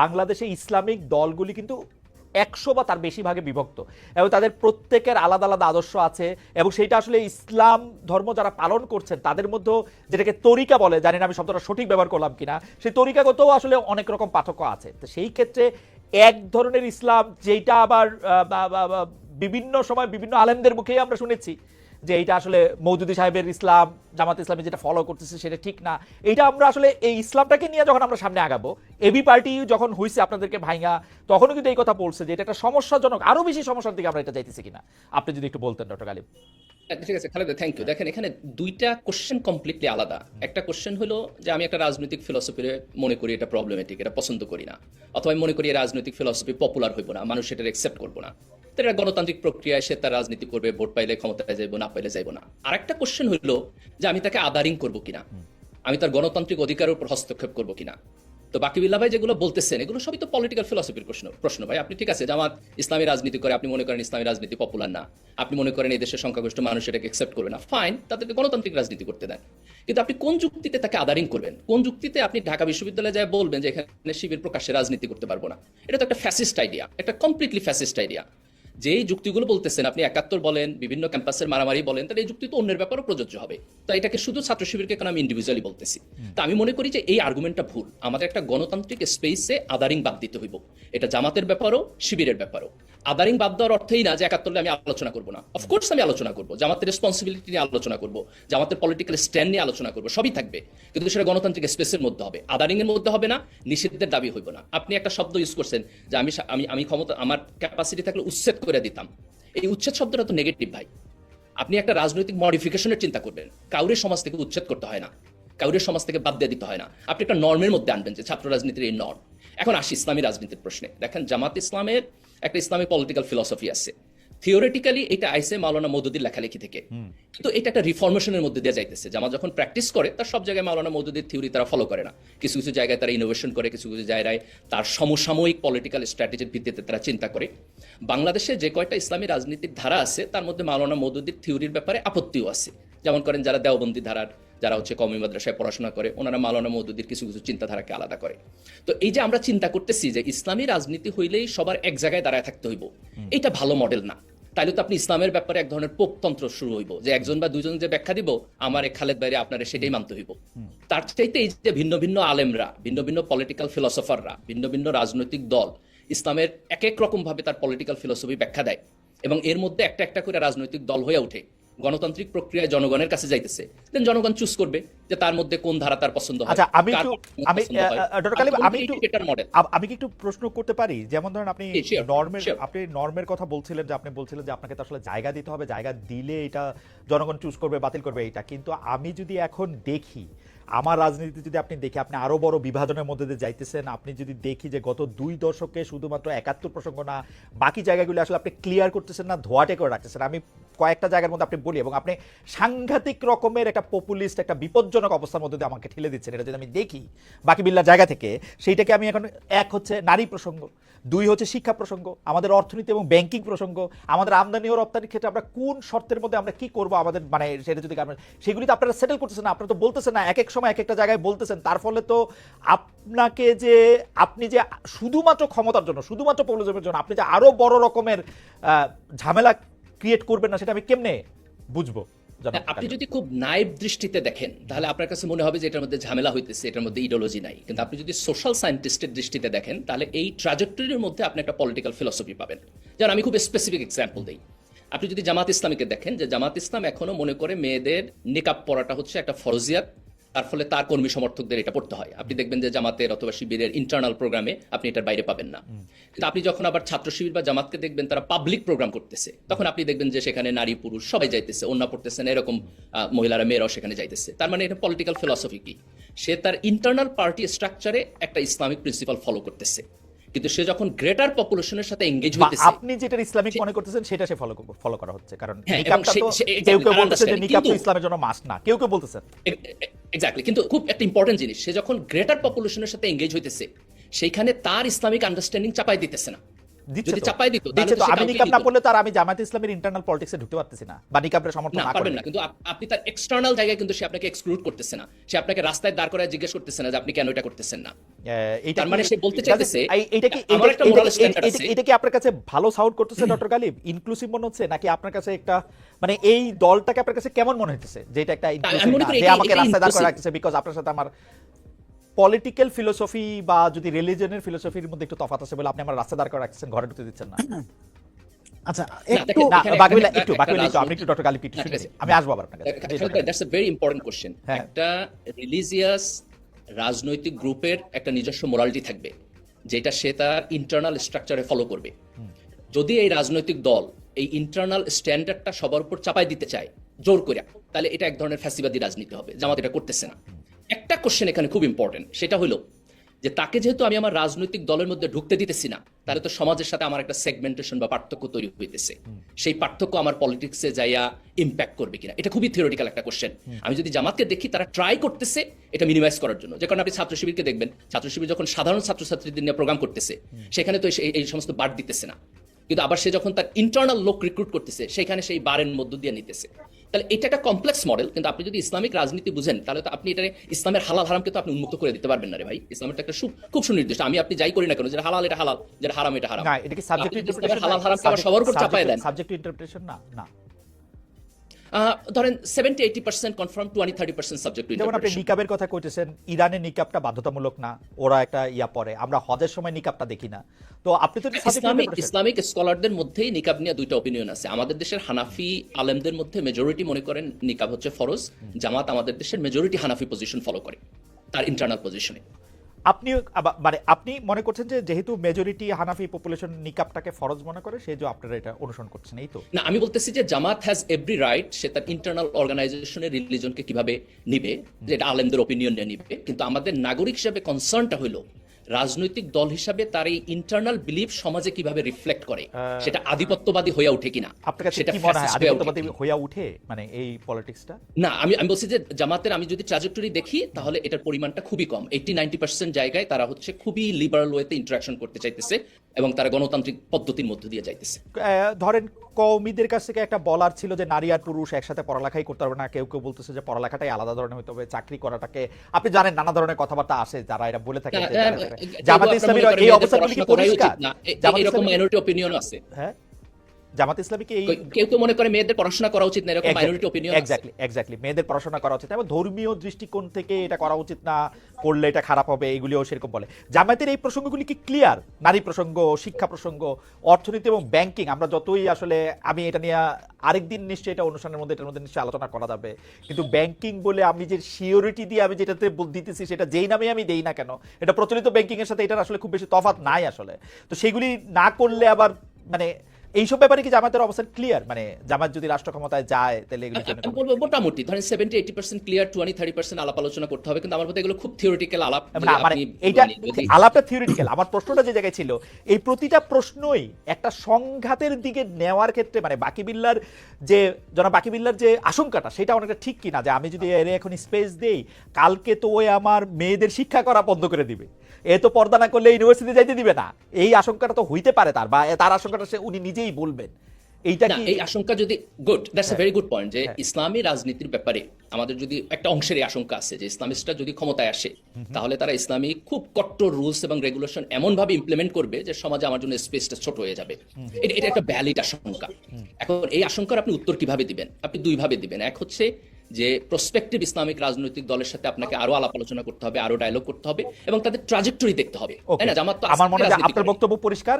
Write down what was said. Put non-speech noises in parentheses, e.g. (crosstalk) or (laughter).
বাংলাদেশে ইসলামিক দলগুলি কিন্তু একশো বা তার বেশি ভাগে বিভক্ত। এবং তাদের প্রত্যেকের আলাদা আলাদা আদর্শ আছে এবং সেইটা আসলে ইসলাম ধর্ম যারা পালন করছেন, তাদের মধ্যেও যেটাকে তরিকা বলে, জানি না আমি শব্দটা সঠিক ব্যবহার করলাম কিনা, সেই তরিকাগতও আসলে অনেক রকম পার্থক্য আছে। তো সেই ক্ষেত্রে এক ধরনের ইসলাম যেটা আবার বিভিন্ন সময় বিভিন্ন আলেমদের মুখেই আমরা শুনেছি যে এইটা আসলে মৌদুদি সাহেবের ইসলাম, জামাত ইসলামী যেটা ফলো করতেছে সেটা ঠিক না। এইটা আমরা আসলে এই ইসলামটাকে নিয়ে যখন আমরা সামনে আগাবো এবি পার্টি যখন হইছে আপনাদেরকে ভাইঙা, তখনও কিন্তু এই কথা বলছে যে এটা একটা সমস্যাজনক, আরও বেশি সমস্যার দিকে আমরা এটা যাইতেছি কিনা। আপনি যদি একটু বলতেন ডক্টর গালিব। ঠিক আছে, খালেদা থ্যাংক ইউ দেখেন, এখানে দুইটা কোশ্চেন কমপ্লিটলি আলাদা। একটা কোশ্চেন হলো যে আমি একটা রাজনৈতিক ফিলসফি মনে করি এটা প্রবলেমেটিক এটা পছন্দ করি না। অথবা আমি মনে করি রাজনৈতিক ফিলসফি পপুলার হইব না, মানুষ এটা অ্যাকসেপ্ট করব না। এটা গণতান্ত্রিক প্রক্রিয়ায় সে তার রাজনীতি করবে ভোট পাইলে ক্ষমতায় যাইবো না পাইলে যাইবো না। আর একটা কোশ্চেন হইল যে আমি তাকে আদারিং করব কিনা? আমি তার গণতান্ত্রিক অধিকারের উপর হস্তক্ষেপ করব কিনা? তো বাকি বিল্লা ভাই যেগুলো বলতেছেন এগুলো সবই তো পলিটিক্যাল ফিলসফির প্রশ্ন প্রশ্ন ভাই। আপনি ঠিক আছে জামাত ইসলামী রাজনীতি করে আপনি মনে করেন ইসলামী রাজনীতি পপুলার না। আপনি মনে করেন এই দেশের সংখ্যাগরিষ্ঠ মানুষ এটাকে অ্যাকসেপ্ট করবে না। ফাইন তাদেরকে গণতান্ত্রিক রাজনীতি করতে দেন। কিন্তু আপনি কোন যুক্তিতে তাকে আদারিং করবেন? কোন যুক্তিতে আপনি ঢাকা বিশ্ববিদ্যালয়ে যায় বলবেন যে এখানে শিবির প্রকাশ্যে রাজনীতি করতে পারব না? এটা তো একটা ফ্যাসিস্ট আইডিয়া একটা কমপ্লিটলি ফ্যাসিস্ট আইডিয়া যেই যুক্তিগুলো বলতেছেন আপনি একাত্তর বলেন বিভিন্ন ক্যাম্পাসের মারামারি বলেন তাহলে এই যুক্তি তো অন্যের ব্যাপারও প্রযোজ্য হবে। তো এটাকে শুধু ছাত্র শিবিরকে কেন আমি ইন্ডিভিজুয়ালি বলতেছি? তো আমি মনে করি যে এই আর্গুমেন্টটা ভুল। আমাদের একটা গণতান্ত্রিক স্পেসে আদারিং বাদ দিতে হইব। এটা জামাতের ব্যাপারও শিবিরের ব্যাপারও। আদারিং বাদ দেওয়ার অর্থেই না যে একাত্তরলে আমি আলোচনা করব না। অফকোর্স আমি আলোচনা করব। জামাতের রেসপন্সিবিলিটি নিয়ে আলোচনা করব। জামাতের পলিটিক্যাল স্ট্যান্ড নিয়ে আলোচনা করব। সবই থাকবে। কিন্তু সেটা গণতান্ত্রিক স্পেসের মধ্যে হবে। আদারিং এর মধ্যে হবে না, নিষিদ্ধের দাবি হইব না। আপনি একটা শব্দ ইউজ করছেন যে আমি আমি আমি ক্ষমতা আমার ক্যাপাসিটি থাকলে উচ্ছেদ করে দিতাম। এই উচ্ছেদ শব্দটা তো নেগেটিভ ভাই। আপনি একটা রাজনৈতিক মডিফিকেশনের চিন্তা করবেন। কাউরের সমাজ থেকে উচ্ছেদ করতে হয় না। কাউরের সমাজ থেকে বাদ দিয়ে দিতে হয় না। আপনি একটা নর্মের মধ্যে আনবেন যে ছাত্র রাজনীতির এই নর্ম এখন আসি ইসলামী রাজনীতির প্রশ্নে। দেখেন জামাত ইসলামের একটা ইসলামী পলিটিক্যাল ফিলসফি আছে। থিওরিটিক্যালি এটা আইসে মাওলানা মৌদুদির লেখালেখি থেকে। কিন্তু এটা একটা রিফরমেশনের মধ্যে দিয়ে যাইতেছে। জামাত যখন প্র্যাকটিস করে তার সব জায়গায় মাওলানা মৌদুদির থিওরি তারা ফলো করে না। কিছু কিছু জায়গায় তারা ইনোভেশন করে কিছু কিছু জায়গায় তার সমসাময়িক পলিটিক্যাল স্ট্র্যাটেজির ভিত্তিতে তারা চিন্তা করে। বাংলাদেশে যে কয়টা ইসলামী রাজনীতির ধারা আছে তার মধ্যে মাওলানা মৌদুদির থিওরির ব্যাপারে আপত্তিও আছে। যেমন করেন যারা দেওবন্দি ধারার যারা হচ্ছে কমি মাদ্রাসায় পড়াশোনা করে ওনারা মাওলানা মৌদুদির কিছু কিছু চিন্তাধারাকে আলাদা করে। তো এই যে আমরা চিন্তা করতেছি যে ইসলামী রাজনীতি হইলেই সবার এক জায়গায় দাঁড়ায় থাকতে হইব এটা ভালো মডেল না। তাইলে তো আপনি ইসলামের ব্যাপারে এক ধরনের পোকতন্ত্র শুরু হইব যে একজন বা দুজন যে ব্যাখ্যা দিব আমার এক খালেদ বাইরে আপনারা সেটাই মানতে হইব। তার চাইতে এই যে ভিন্ন ভিন্ন আলেমরা ভিন্ন ভিন্ন পলিটিক্যাল ফিলসফাররা ভিন্ন ভিন্ন রাজনৈতিক দল ইসলামের এক এক রকম ভাবে তার পলিটিক্যাল ফিলসফি ব্যাখ্যা দেয় এবং এর মধ্যে একটা একটা করে রাজনৈতিক দল হয়ে ওঠে। গণতান্ত্রিক প্রক্রিয়ায় জনগণের কাছে যাইতেছে। দেন জনগণ চুজ করবে যে তার মধ্যে কোন ধারা তার পছন্দ হয় আচ্ছা আমি একটু আমি ডক্টর কালিম আমি একটু এটার মডেল আমি কি একটু প্রশ্ন করতে পারি? যেমন ধরেন আপনি নরমের নর্মের আপনি নর্মের কথা বলছিলেন যে আপনি বলছিলেন যে আপনাকে তো আসলে জায়গা দিতে হবে জায়গা দিলে এটা জনগণ চুজ করবে বাতিল করবে এটা কিন্তু আমি যদি এখন দেখি আমার রাজনীতি যদি আপনি দেখি আপনি আরও বড় বিভাজনের মধ্যে দিয়ে যাইতেছেন, আপনি যদি দেখি যে গত দুই দশকে শুধুমাত্র একাত্তর প্রসঙ্গ না, বাকি জায়গাগুলো আসলে আপনি ক্লিয়ার করতেছেন না, ধোয়াটে করে রাখতেছেন। আমি কয়েকটা জায়গার মধ্যে আপনি বলি, এবং আপনি সাংঘাতিক রকমের একটা পপুলিস্ট একটা বিপজ্জনক অবস্থার মধ্যে দিয়ে আমাকে ঠেলে দিচ্ছেন। এটা যদি আমি দেখি বাকি বিল্লার জায়গা থেকে, সেইটাকে আমি এখন এক হচ্ছে নারী প্রসঙ্গ, দুই হচ্ছে শিক্ষা প্রসঙ্গ, আমাদের অর্থনীতি এবং ব্যাংকিং প্রসঙ্গ, আমাদের আমদানি ও রপ্তানির ক্ষেত্রে আমরা কোন শর্তের মধ্যে আমরা কি করব, আমাদের মানে সেটা যদি সেগুলি তো আপনারা সেটেল করতেছেন না, আপনারা তো বলতেছেন না, এক এক সময় এক একটা জায়গায় বলতেছেন তার ফলে তো আপনাকে যে আপনি যে শুধুমাত্র ক্ষমতার জন্য শুধুমাত্র পপুলিজমের জন্য আপনি যে আরও বড় রকমের ঝামেলা ক্রিয়েট করবেন না সেটা আমি কেমনে বুঝব? আপনি যদি খুব নাইব দৃষ্টিতে দেখেন তাহলে আপনার কাছে মনে হবে যে এটার মধ্যে ঝামেলা হইতেছে এটার মধ্যে ইডিওলজি নাই। কিন্তু আপনি যদি সোশ্যাল সায়েন্টিস্টের দৃষ্টিতে দেখেন তাহলে এই ট্রাজেক্টরির মধ্যে আপনি একটা পলিটিক্যাল ফিলসফি পাবেন। যেমন আমি খুব স্পেসিফিক এক্সাম্পল দিই। আপনি যদি জামাত ইসলামীকে দেখেন যে জামাত ইসলাম এখনও মনে করে মেয়েদের নিকাব পড়াটা হচ্ছে একটা ফরজিয়াত তার ফলে তার কর্মী সমর্থকদের এটা পড়তে হয়। আপনি দেখবেন যে জামাতের অথবা শিবিরের ইন্টারনাল প্রোগ্রামে আপনি এটার বাইরে পাবেন না। কিন্তু আপনি যখন আবার ছাত্র শিবির বা জামাতকে দেখবেন তারা পাবলিক প্রোগ্রাম করতেছে তখন আপনি দেখবেন যে সেখানে নারী পুরুষ সবাই যাইতেছে অন্য পড়তেছেন এরকম আহ, মহিলারা মেয়েরাও সেখানে যাইতেছে। তার মানে এটা পলিটিক্যাল ফিলসফি কি? সে তার ইন্টারনাল পার্টি স্ট্রাকচারে একটা ইসলামিক প্রিন্সিপাল ফলো করতেছে। কিন্তু সে যখন গ্রেটার পপুলেশনের সাথে এঙ্গেজ হইতেছে আপনি যেটা ইসলামিক মনে করতেছেন সেটা সে ফলো ফলো করা হচ্ছে। কারণ হ্যাঁ, নিকাবটা তো কেউ কেউ বলতেছে যে নিকাব তো ইসলামের জন্য মাস্ট না। কেউ কেউ বলতেছেন। এক্স্যাক্টলি কিন্তু খুব একটা ইম্পর্টেন্ট জিনিস সে যখন গ্রেটার পপুলেশনের সাথে এঙ্গেজ হইতেছে সেইখানে তার ইসলামিক আন্ডারস্ট্যান্ডিং চাপাই দিতেছে না। যদি চাপাই দিত দিচ্ছে তো তো। আমি নিকাব না। পড়লে তার আমি জামাত ইসলামের ইন্টারনাল পলিটিক্সে ঢুকতে পারতেছি না বা নিকাবের সমর্থন না পারবেন না কিন্তু আপনি তার এক্সটার্নাল জায়গায় কিন্তু সে আপনাকে এক্সক্লুড করতেছে না। সে আপনাকে রাস্তায় দাঁড় করায় জিজ্ঞেস করতেছে না যে আপনি কেন এটা করতেছেন না। এইটা মানে সে বলতে চাইতেছে, এটা কি এটা- কি আপনার কাছে ভালো সাউন্ড করতেছে ডক্টর গালিব? ইনক্লুসিভ মনে হচ্ছে নাকি আপনার কাছে একটা মানে এই দলটাকে আপনার কাছে কেমন মনে হচ্ছে যে এটা একটা যে আমাকে রাস্তায় দাঁড় করে রাখতেছে বিকজ আপনার সাথে আমার পলিটিক্যাল ফিলোসফি বা যদি রিলিজনের ফিলোসফির মধ্যে একটু তফাৎ আছে বলে আপনি আমার রাস্তায় দাঁড় করে রাখছেন ঘরে ঢুকতে দিচ্ছেন না। (clears throat) আচ্ছা একটু দেখেন, না এখানে- বাকিবিল্লা এখানে একটু একটা একটু আপনি রাজনৈতিক- একটু ডক্টর গালিব একটু না, শুনে ঠিক আছে। আমি আসব আবার আপনার কাছে। জি, doctor Galib. That's a very important question. একটা রিলিজিয়াস রাজনৈতিক গ্রুপের একটা নিজস্ব মোরালিটি থাকবে যেটা সে তার ইন্টারনাল স্ট্রাকচারে ফলো করবে। যদি এই রাজনৈতিক দল এই ইন্টারনাল স্ট্যান্ডার্ডটা সবার উপর চাপাই দিতে চায় জোর করে তাহলে এটা এক ধরনের ফ্যাসিবাদী রাজনীতি হবে জামাত এটা করতেছে না। একটা কোশ্চেন এখানে খুব ইম্পর্টেন্ট সেটা হলো যে তাকে যেহেতু আমি আমার রাজনৈতিক দলের মধ্যে ঢুকতে দিতেছি না, তাহলে তো সমাজের সাথে আমার একটা সেগমেন্টেশন বা পার্থক্য তৈরি হইতেছে। সেই পার্থক্য আমার পলিটিক্সে যাইয়া ইম্প্যাক্ট করবে কিনা, এটা খুবই থিওরিটিক্যাল একটা কোশ্চেন আমি যদি জামাতকে দেখি, তারা ট্রাই করতেছে এটা মিনিমাইজ করার জন্য। যে কারণে আপনি ছাত্র শিবিরকে দেখবেন, ছাত্র শিবির যখন সাধারণ ছাত্রছাত্রীদের নিয়ে প্রোগ্রাম করতেছে, সেখানে তো এই- সমস্ত বার দিতেছে না। কিন্তু আবার সে যখন তার ইন্টারনাল লোক রিক্রুট করতেছে, সেখানে সেই বারের মধ্য দিয়ে নিতেছে। তাহলে এটা একটা কমপ্লেক্স মডেল কিন্তু আপনি যদি ইসলামিক রাজনীতি বুঝেন তাহলে তো আপনি এটা ইসলামের হালাল হারামকে তো আপনি উন্মুক্ত করে দিতে পারবেন না রে ভাই। ইসলামের তো একটা খুব সুনির্দিষ্ট। আমি আপনি যাই করি না কেন যেটা হালাল এটা হালাল যেটা হারাম এটা হারাম। না এটা কি সাবজেক্টিভ ইন্টারপ্রিটেশন হালাল হারামকে আবার সবার উপর চাপায় দেন। সাবজেক্টিভ ইন্টারপ্রিটেশন না না। ধরেন seventy eighty percent confirm twenty thirty percent subject যেমন আপনি নিকাবের কথা কইতেছেন ইরানের নিকাবটা বাধ্যতামূলক না ওরা একটা ইয়া পরে। আমরা হজের সময় নিকাবটা দেখি না। তো আপনি তো ইসলামিক ইসলামিক স্কলারদের মধ্যেই নিকাব নিয়ে দুইটা অপিনিয়ন আছে। আমাদের দেশের হানাফি আলেমদের মধ্যে মেজরিটি মনে করেন নিকাব হচ্ছে ফরজ। জামাত আমাদের দেশের মেজরিটি হানাফি পজিশন ফলো করে তার ইন্টারনাল পজিশনে আপনি মানে আপনি মনে করছেন যে যেহেতু মেজরিটি হানাফি পপুলেশন নিকাবটাকে ফরজ মনে করে সেই যে আপনারা এটা অনুসরণ করছেন এই তো? না আমি বলতেছি যে জামাত হ্যাজ এভরি রাইট সে তার ইন্টারনাল অর্গানাইজেশনের রিলিজনকে কীভাবে নিবে যেটা আলেমদের ওপিনিয়ন নিয়ে নিবে কিন্তু আমাদের নাগরিক হিসেবে কনসার্নটা হলো রাজনৈতিক দল হিসাবে তার এই ইন্টারনাল বিলিফ সমাজে কীভাবে রিফ্লেক্ট করে? সেটা আধিপত্যবাদী হয়ে ওঠে কিনা? সেটা হয় ওঠে মানে এই পলিটিক্সটা না আমি আমি বলছি যে জামাতের আমি যদি ট্রাজেক্টরি দেখি তাহলে এটার পরিমাণটা খুবই কম। এইটি নাইনটি পার্সেন্ট জায়গায় তারা হচ্ছে খুবই লিবারাল ওয়েতে ইন্টারাকশন করতে চাইতেছে। এবং তারা গণতান্ত্রিক পদ্ধতির মধ্য দিয়ে যাইতেছে। ধরেন কৌমিদের কাছ থেকে একটা বলার ছিল যে নারী আর পুরুষ একসাথে পড়ালেখাই করতে পারবে না কেউ কেউ বলতেছে যে পড়ালেখাটাই আলাদা ধরনের হতে হবে চাকরি করাটাকে আপনি জানেন নানা ধরনের কথাবার্তা আসে যারা এরা বলে থাকে জামাত ইসলামীর এই অবস্থাগুলি কি পরিষ্কার? না। এরকম মাইনরিটি অপিনিয়ন আছে। হ্যাঁ? জামাত ইসলামী কি এই কেউ কেউ মনে করে মেয়েদের পড়াশোনা করা উচিত না এরকম মাইনরিটি অপিনিয়ন এক্স্যাক্টলি এক্স্যাক্টলি মেয়েদের পড়াশোনা করা উচিত এবং ধর্মীয় দৃষ্টিকোণ থেকে এটা করা উচিত না করলে এটা খারাপ হবে এগুলিও সেরকম বলে। জামাতের এই প্রসঙ্গগুলি কি ক্লিয়ার নারী প্রসঙ্গ শিক্ষা প্রসঙ্গ অর্থনীতি এবং ব্যাংকিং আমরা যতই আসলে আমি এটা নিয়ে আরেকদিন নিশ্চয়ই এটা অনুষ্ঠানের মধ্যে এটার মধ্যে নিশ্চয়ই আলোচনা করা যাবে। কিন্তু ব্যাংকিং বলে আমি যে সিওরিটি দিয়ে আমি যেটাতে দিতেছি সেটা যেই নামে আমি দেই না কেন এটা প্রচলিত ব্যাংকিং এর সাথে এটার আসলে খুব বেশি তফাৎ নাই আসলে। তো সেগুলি না করলে আবার মানে এইসব ব্যাপারে কি জামাতের অবস্থান ক্লিয়ার মানে জামাত যদি রাষ্ট্র ক্ষমতায় যায় তাহলে এগুলি বলব মোটামুটি। ধরেন seventy eighty percent clear twenty thirty percent আলাপ আলোচনা করতে হবে। কিন্তু আমার মতে এগুলো খুব থিওরিটিক্যাল আলাপ মানে এইটা আলাপটা থিওরিটিক্যাল আমার প্রশ্নটা যে জায়গায় ছিল এই প্রতিটা প্রশ্নই একটা সংঘাতের দিকে নেওয়ার ক্ষেত্রে মানে বাকি বিল্লার যে জনাব বাকি বিল্লার যে আশঙ্কাটা সেটা অনেকটা ঠিক কিনা? যে আমি যদি এর এখন স্পেস দেই কালকে তো ওই আমার মেয়েদের শিক্ষা করা বন্ধ করে দিবে। এ তো পর্দা না করলে ইউনিভার্সিটি যাইতে দিবে না। এই আশঙ্কাটা তো হইতে পারে তার বা তার আশঙ্কাটা সে উনি নিজেই বলবেন। এইটা কি এই আশঙ্কা যদি good that's a. Very good point যে হ্যাঁ। ইসলামী রাজনীতির ব্যাপারে আমাদের যদি একটা অংশের এই আশঙ্কা আছে যে ইসলামিস্টরা যদি ক্ষমতায় আসে তাহলে তারা ইসলামী খুব কট্টর রুলস এবং রেগুলেশন এমন ভাবে ইমপ্লিমেন্ট করবে যে সমাজে আমার জন্য স্পেসটা ছোট হয়ে যাবে। এটা এটা একটা ভ্যালিড আশঙ্কা। এখন এই আশঙ্কার আপনি উত্তর কীভাবে দিবেন? আপনি দুই ভাবে দিবেন। এক হচ্ছে যে প্রসপেক্টিভ ইসলামিক রাজনৈতিক দলের সাথে আপনাকে আরও আলাপ আলোচনা করতে হবে আরও ডায়লগ করতে হবে এবং তাদের ট্রাজেক্টরি দেখতে হবে। তাই না? জামাত তো আমার মনে হয় আপনার বক্তব্য পরিষ্কার।